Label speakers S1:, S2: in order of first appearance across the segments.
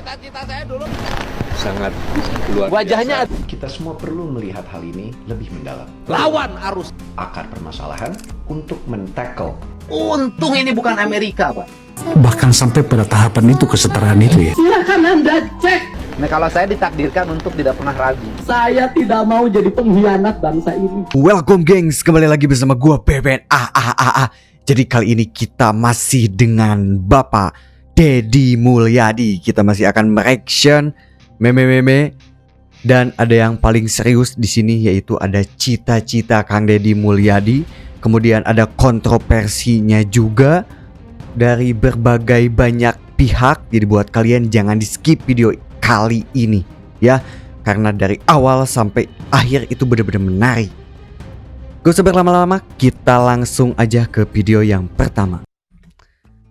S1: Cita-cita saya dulu
S2: sangat luar
S1: wajahnya
S2: biasa.
S3: Kita semua perlu melihat hal ini lebih mendalam.
S1: lawan arus.
S3: Akar permasalahan untuk men-tackle
S1: Untung ini bukan Amerika, Pak.
S4: Bahkan sampai pada tahapan itu kesetaraan itu ya.
S5: Silahkan Anda cek.
S1: Nah, kalau saya ditakdirkan untuk tidak pernah ragu.
S5: Saya tidak mau jadi pengkhianat bangsa ini.
S6: Welcome gengs, kembali lagi bersama gua Beben ah ah ah ah. Jadi kali ini kita masih dengan Bapak Dedi Mulyadi. Kita masih akan mereaction meme-meme dan ada yang paling serius di sini yaitu ada cita-cita Kang Dedi Mulyadi. Kemudian ada kontroversinya juga dari berbagai banyak pihak. Jadi buat kalian jangan di skip video kali ini ya. Karena dari awal sampai akhir itu benar-benar menarik. Gak usah berlama-lama, kita langsung aja ke video yang pertama.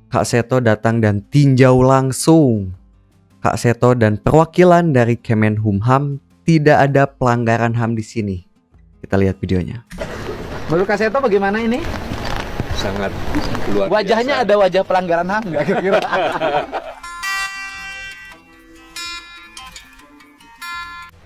S6: Kak Seto datang dan tinjau langsung. Kak Seto dan perwakilan dari Kemenhumham tidak ada pelanggaran HAM di sini. Kita lihat videonya.
S1: Menurut Kak Seto bagaimana ini?
S2: sangat luar
S1: Wajahnya
S2: biasa.
S1: ada wajah pelanggaran HAM nggak kira-kira?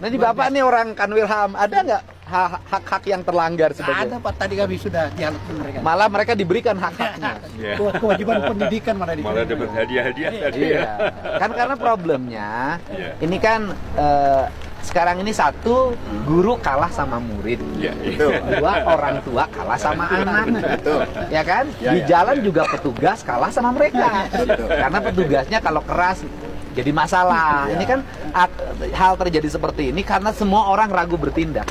S1: Nanti Bapak nih orang Kanwil HAM, ada nggak hak-hak yang terlanggar
S7: Ada
S1: sebagai?
S7: Pak tadi kami sudah dialog mereka.
S1: Malah mereka diberikan hak-haknya.
S2: Ya,
S7: Kewa- Kewajiban pendidikan mana di
S2: malah dapat hadiah-hadiah tadi ya.
S1: Iya. Kan karena problemnya
S2: Iya.
S1: ini kan eh, sekarang ini satu guru kalah sama murid.
S2: Iya, iya.
S1: Itu. Dua orang tua kalah sama anak. Itu. Ya kan? Di jalan juga petugas kalah sama mereka. Karena petugasnya kalau keras jadi masalah. Ini kan hal terjadi seperti ini karena semua orang ragu bertindak.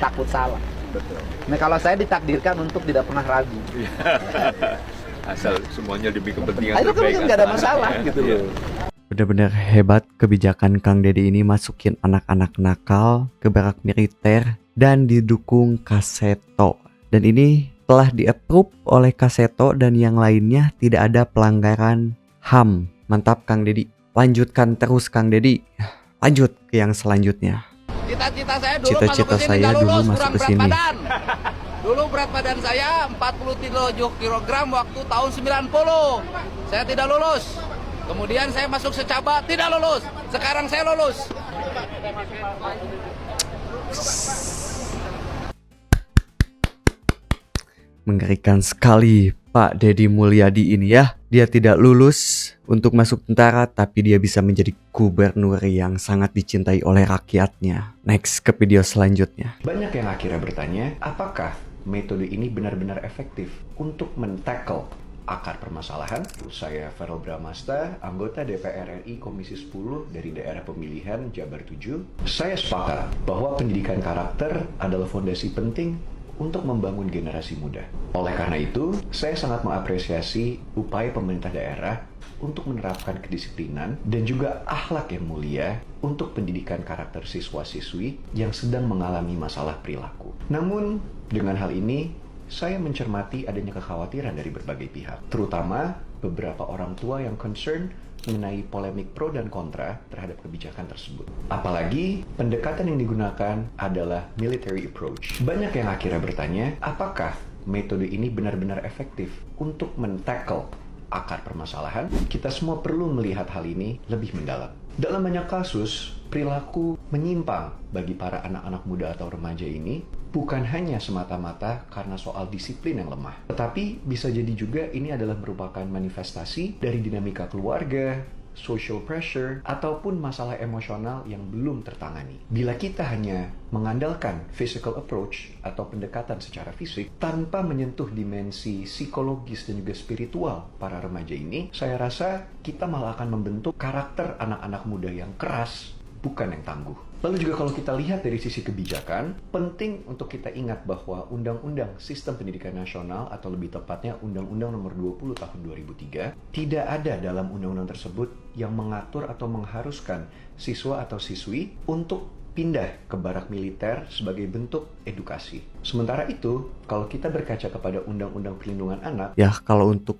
S1: Takut salah. Betul. Nah, kalau saya ditakdirkan untuk tidak pernah ragu.
S2: Asal semuanya demi kepentingan
S1: itu kan
S2: terbaik
S1: nggak ada masalah gitu loh.
S6: Benar-benar hebat kebijakan Kang Dedi ini masukin anak-anak nakal ke barak militer dan didukung Kaseto. Dan ini telah di-approve oleh Kaseto dan yang lainnya tidak ada pelanggaran HAM. Mantap Kang Dedi. Lanjutkan terus Kang Dedi. Lanjut ke yang selanjutnya.
S1: Cita-cita saya dulu
S6: Cita-cita
S1: masuk
S6: saya dulu
S1: lulus,
S6: masuk ke
S1: berat
S6: sini.
S1: badan. Dulu berat badan saya 47 kg waktu tahun 90. Saya tidak lulus. Kemudian saya masuk secaba tidak lulus. Sekarang saya lulus.
S6: Mengerikan sekali Pak Dedi Mulyadi ini ya. Dia tidak lulus untuk masuk tentara tapi dia bisa menjadi gubernur yang sangat dicintai oleh rakyatnya. Next ke video selanjutnya.
S3: Banyak yang akhirnya bertanya, apakah metode ini benar-benar efektif untuk men-tackle akar permasalahan? Saya Farel Bramasta, anggota DPR RI Komisi 10 dari daerah pemilihan Jabar 7. Saya sepakat bahwa pendidikan karakter adalah fondasi penting untuk membangun generasi muda. Oleh karena itu, saya sangat mengapresiasi upaya pemerintah daerah untuk menerapkan kedisiplinan dan juga akhlak yang mulia untuk pendidikan karakter siswa-siswi yang sedang mengalami masalah perilaku. Namun, dengan hal ini, saya mencermati adanya kekhawatiran dari berbagai pihak, terutama beberapa orang tua yang concern mengenai polemik pro dan kontra terhadap kebijakan tersebut. Apalagi pendekatan yang digunakan adalah military approach. Banyak yang akhirnya bertanya, apakah metode ini benar-benar efektif untuk men-tackle akar permasalahan? Kita semua perlu melihat hal ini lebih mendalam. Dalam banyak kasus, perilaku menyimpang bagi para anak-anak muda atau remaja ini bukan hanya semata-mata karena soal disiplin yang lemah, tetapi bisa jadi juga ini adalah merupakan manifestasi dari dinamika keluarga, social pressure, ataupun masalah emosional yang belum tertangani. Bila kita hanya mengandalkan physical approach atau pendekatan secara fisik tanpa menyentuh dimensi psikologis dan juga spiritual para remaja ini, saya rasa kita malah akan membentuk karakter anak-anak muda yang keras bukan yang tangguh. Lalu juga kalau kita lihat dari sisi kebijakan, penting untuk kita ingat bahwa Undang-Undang Sistem Pendidikan Nasional atau lebih tepatnya Undang-Undang Nomor 20 Tahun 2003 tidak ada dalam undang-undang tersebut yang mengatur atau mengharuskan siswa atau siswi untuk pindah ke barak militer sebagai bentuk edukasi. Sementara itu, kalau kita berkaca kepada Undang-Undang Perlindungan Anak,
S6: Ya kalau untuk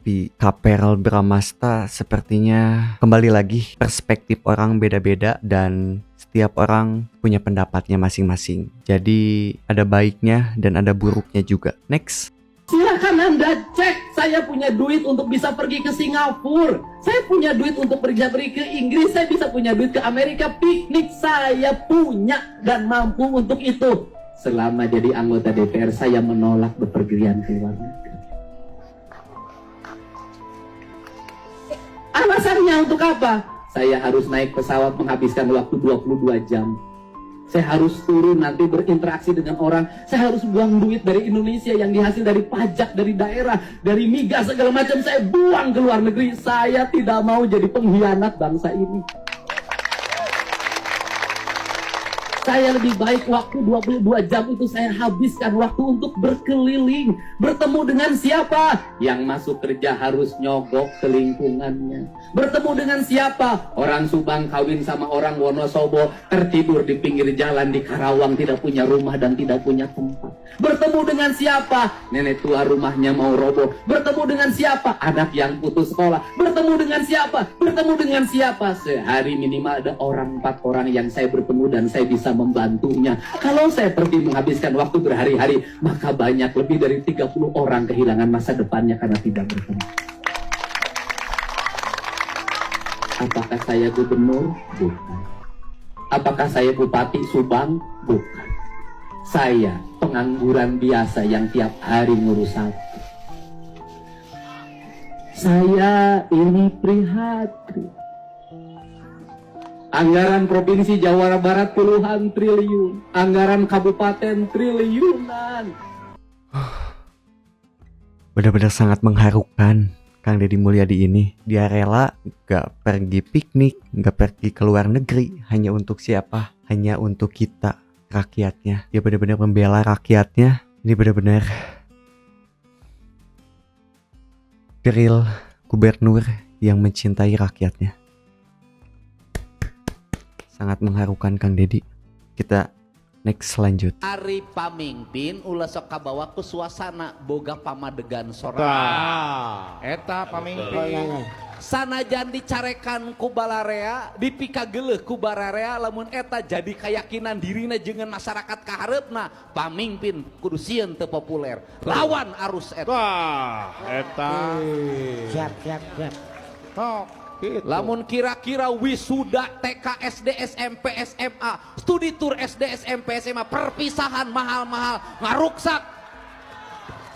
S6: menanggapi Kaperel Bramasta sepertinya kembali lagi perspektif orang beda-beda dan setiap orang punya pendapatnya masing-masing. Jadi ada baiknya dan ada buruknya juga. Next.
S5: Silahkan Anda cek, saya punya duit untuk bisa pergi ke Singapura. Saya punya duit untuk pergi, pergi ke Inggris. Saya bisa punya duit ke Amerika piknik. Saya punya dan mampu untuk itu. Selama jadi anggota DPR, saya menolak bepergian ke luar negeri. Alasannya untuk apa? Saya harus naik pesawat menghabiskan waktu 22 jam. Saya harus turun nanti berinteraksi dengan orang. Saya harus buang duit dari Indonesia yang dihasil dari pajak, dari daerah, dari migas segala macam. Saya buang ke luar negeri. Saya tidak mau jadi pengkhianat bangsa ini. Saya lebih baik waktu 22 jam itu saya habiskan waktu untuk berkeliling. Bertemu dengan siapa? Yang masuk kerja harus nyogok ke lingkungannya. Bertemu dengan siapa? Orang Subang kawin sama orang Wonosobo. Tertidur di pinggir jalan di Karawang. Tidak punya rumah dan tidak punya tempat. Bertemu dengan siapa? Nenek tua rumahnya mau roboh. Bertemu dengan siapa? Anak yang putus sekolah. Bertemu dengan siapa? Bertemu dengan siapa? Sehari minimal ada orang empat orang yang saya bertemu dan saya bisa membantunya. Kalau saya pergi menghabiskan waktu berhari-hari, maka banyak lebih dari 30 orang kehilangan masa depannya karena tidak bertemu. Apakah saya gubernur? Bukan. Apakah saya bupati Subang? Bukan. Saya pengangguran biasa yang tiap hari ngurus satu. Saya ini prihatri. Anggaran Provinsi Jawa Barat puluhan triliun. Anggaran kabupaten triliunan.
S6: Benar-benar sangat mengharukan Kang Deddy Mulyadi ini. Dia rela gak pergi piknik, gak pergi ke luar negeri. Hanya untuk siapa? Hanya untuk kita, rakyatnya. Dia benar-benar membela rakyatnya. Ini benar-benar real gubernur yang mencintai rakyatnya. Sangat mengharukan Kang Deddy. Kita next lanjut.
S1: Ari pamimpin ulah sok kabawa ku suasana boga pamadegan sorangan.
S8: Eta pamimpin.
S1: Sanajan dicarekan ku balarea, dipikageuleuh ku balarea lamun eta jadi keyakinan dirina jeung masyarakat kaharepna, pamimpin kudu sieun teu populer. Lawan arus eta.
S8: Wah, eta.
S7: Siap, siap, siap.
S8: Tok, gitu.
S1: Lamun kira-kira wisuda TK SD SMP SMA studi tour SD SMP SMA perpisahan mahal-mahal ngaruksak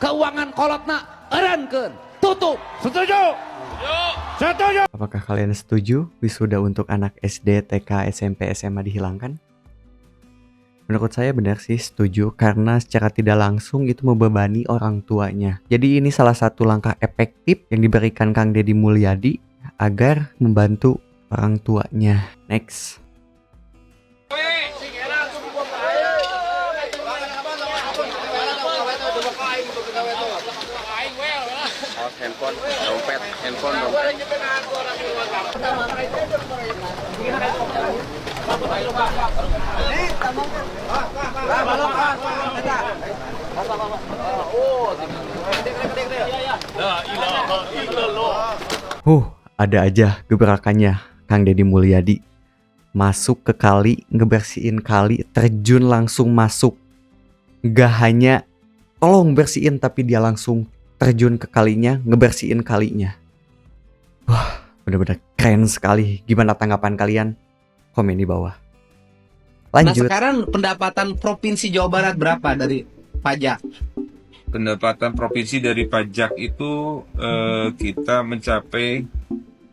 S1: keuangan kolotna erankeun tutup
S8: Setuju. Setuju.
S6: Apakah kalian setuju wisuda untuk anak SD, TK, SMP, SMA dihilangkan? Menurut saya benar sih setuju karena secara tidak langsung itu membebani orang tuanya. Jadi ini salah satu langkah efektif yang diberikan Kang Deddy Mulyadi agar membantu orang tuanya. Next. Huh, ada aja gebrakannya Kang Deddy Mulyadi. Masuk ke kali, ngebersihin kali, terjun langsung masuk. Gak hanya tolong bersihin tapi dia langsung terjun ke kalinya, ngebersihin kalinya. Wah, bener-bener keren sekali. Gimana tanggapan kalian? Komen di bawah.
S9: Nah
S6: Lanjut.
S9: sekarang pendapatan provinsi Jawa Barat berapa dari pajak?
S10: pendapatan provinsi dari pajak itu eh, kita mencapai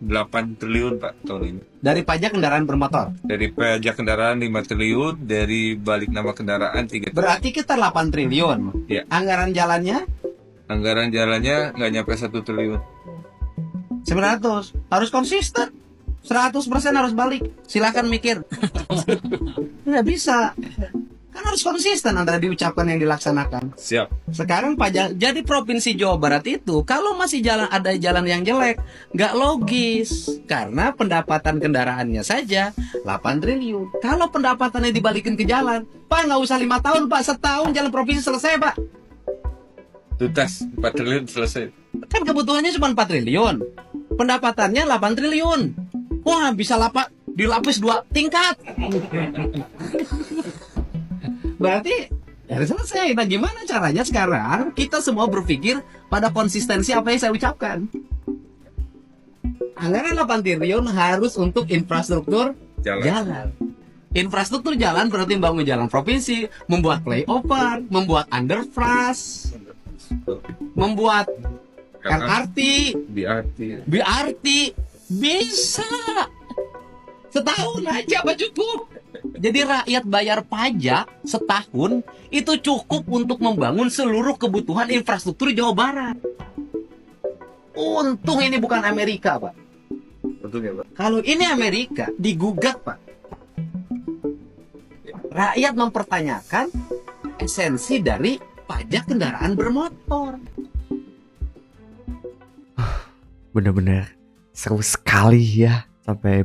S10: 8 triliun Pak tahun ini.
S9: Dari pajak kendaraan bermotor.
S10: Dari pajak kendaraan 5 triliun, dari balik nama kendaraan 3 triliun.
S9: Berarti kita 8 triliun.
S10: Ya.
S9: Anggaran jalannya
S10: Anggaran jalannya nggak nyampe 1 triliun.
S9: 900. Harus konsisten. 100% harus balik. Silakan mikir. Nggak bisa. Harus konsisten antara diucapkan yang dilaksanakan.
S10: Siap.
S9: Sekarang pajak jadi provinsi Jawa Barat itu kalau masih jalan ada jalan yang jelek nggak logis karena pendapatan kendaraannya saja 8 triliun. Kalau pendapatannya dibalikin ke jalan, Pak nggak usah lima tahun Pak setahun jalan provinsi selesai Pak.
S10: Tuntas 4 triliun selesai.
S9: Kan kebutuhannya cuma 4 triliun, pendapatannya 8 triliun. Wah bisa lapak dilapis dua tingkat. Berarti
S11: Ya selesai. Nah gimana caranya sekarang kita semua berpikir pada konsistensi apa yang saya ucapkan. Anggaran 8 triliun harus untuk infrastruktur
S10: Jalan.
S11: jalan. Infrastruktur jalan berarti membangun jalan provinsi, membuat flyover, membuat underpass, membuat LRT,
S10: BRT.
S11: BRT bisa setahun aja apa cukup? Jadi rakyat bayar pajak setahun itu cukup untuk membangun seluruh kebutuhan infrastruktur Jawa Barat. Untung ini bukan Amerika pak.
S10: Betul ya, Pak?
S11: kalau ini Amerika digugat pak. Rakyat mempertanyakan esensi dari pajak kendaraan bermotor.
S6: Bener-bener seru sekali ya Sampai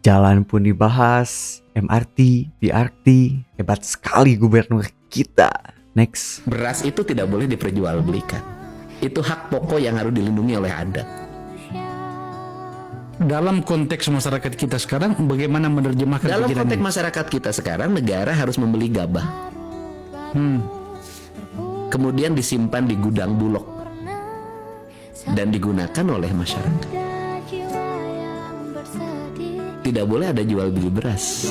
S6: jalan pun dibahas MRT, BRT Hebat sekali gubernur kita Next
S9: Beras itu tidak boleh diperjualbelikan. Itu hak pokok yang harus dilindungi oleh adat.
S4: Dalam konteks masyarakat kita sekarang, bagaimana menerjemahkan
S9: Dalam konteks
S4: ini?
S9: masyarakat kita sekarang, negara harus membeli gabah.
S4: Hmm.
S9: Kemudian disimpan di gudang bulog. Dan digunakan oleh masyarakat. Tidak boleh ada jual beli beras.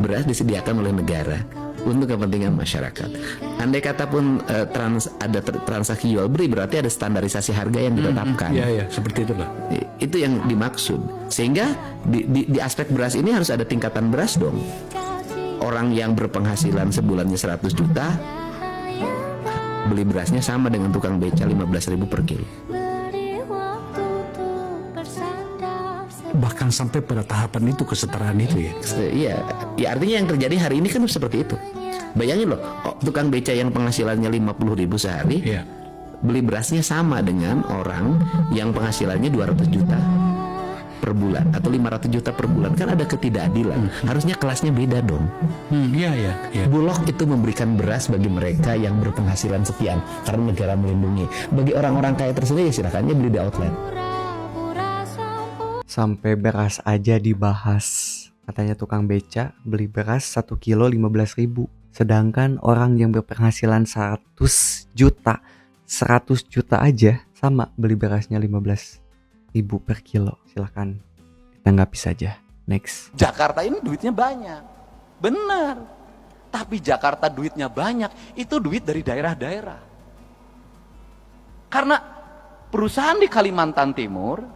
S9: Beras disediakan oleh negara untuk kepentingan masyarakat. Andai kata pun eh, trans, ada tr- transaksi jual beli berarti ada standarisasi harga yang ditetapkan.
S4: Ya, ya, seperti itulah.
S9: Itu yang dimaksud. Sehingga di, di, di aspek beras ini harus ada tingkatan beras dong. Orang yang berpenghasilan sebulannya 100 juta beli berasnya sama dengan tukang beca 15.000 per kilo.
S4: Bahkan sampai pada tahapan itu kesetaraan itu ya.
S9: Iya, ya artinya yang terjadi hari ini kan seperti itu. Bayangin loh, oh, tukang beca yang penghasilannya 50.000 sehari
S4: Iya.
S9: beli berasnya sama dengan orang yang penghasilannya 200 juta per bulan atau 500 juta per bulan kan ada ketidakadilan. Harusnya kelasnya beda dong.
S4: Hmm, iya, iya, iya.
S9: Bulog itu memberikan beras bagi mereka yang berpenghasilan sekian karena negara melindungi. Bagi orang-orang kaya tersebut ya silakannya beli di outlet.
S6: Sampai beras aja dibahas Katanya tukang beca beli beras 1 kilo 15 ribu Sedangkan orang yang berpenghasilan 100 juta 100 juta aja sama beli berasnya 15 ribu per kilo Silahkan ditanggapi saja Next
S5: Jakarta ini duitnya banyak. Benar. Tapi Jakarta duitnya banyak, itu duit dari daerah-daerah. Karena perusahaan di Kalimantan Timur,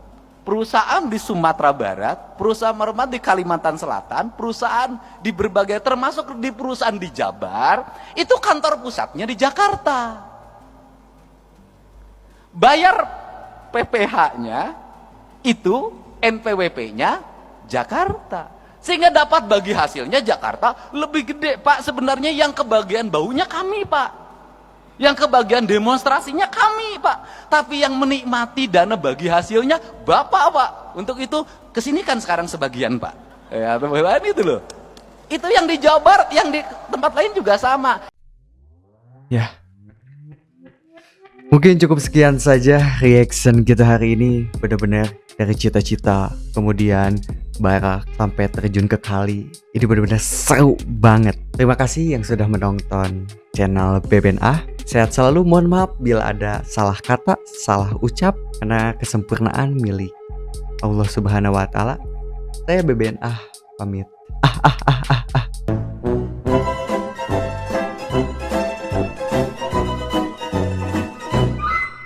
S5: perusahaan di Sumatera Barat, perusahaan mermat di Kalimantan Selatan, perusahaan di berbagai termasuk di perusahaan di Jabar, itu kantor pusatnya di Jakarta. Bayar PPH-nya itu NPWP-nya Jakarta. Sehingga dapat bagi hasilnya Jakarta lebih gede, Pak. Sebenarnya yang kebagian baunya kami, Pak. Yang kebagian demonstrasinya kami, Pak. Tapi yang menikmati dana bagi hasilnya Bapak, Pak. Untuk itu ke sini kan sekarang sebagian, Pak. Ya, teman itu loh. Itu yang di Jawa Barat, yang di tempat lain juga sama.
S6: Ya Mungkin cukup sekian saja reaction kita hari ini Benar-benar dari cita-cita Kemudian barak sampai terjun ke kali Ini benar-benar seru banget. Terima kasih yang sudah menonton channel BBNA Sehat selalu, mohon maaf bila ada salah kata, salah ucap Karena kesempurnaan milik Allah subhanahu wa ta'ala. Saya BBNA pamit. Ah ah ah ah ah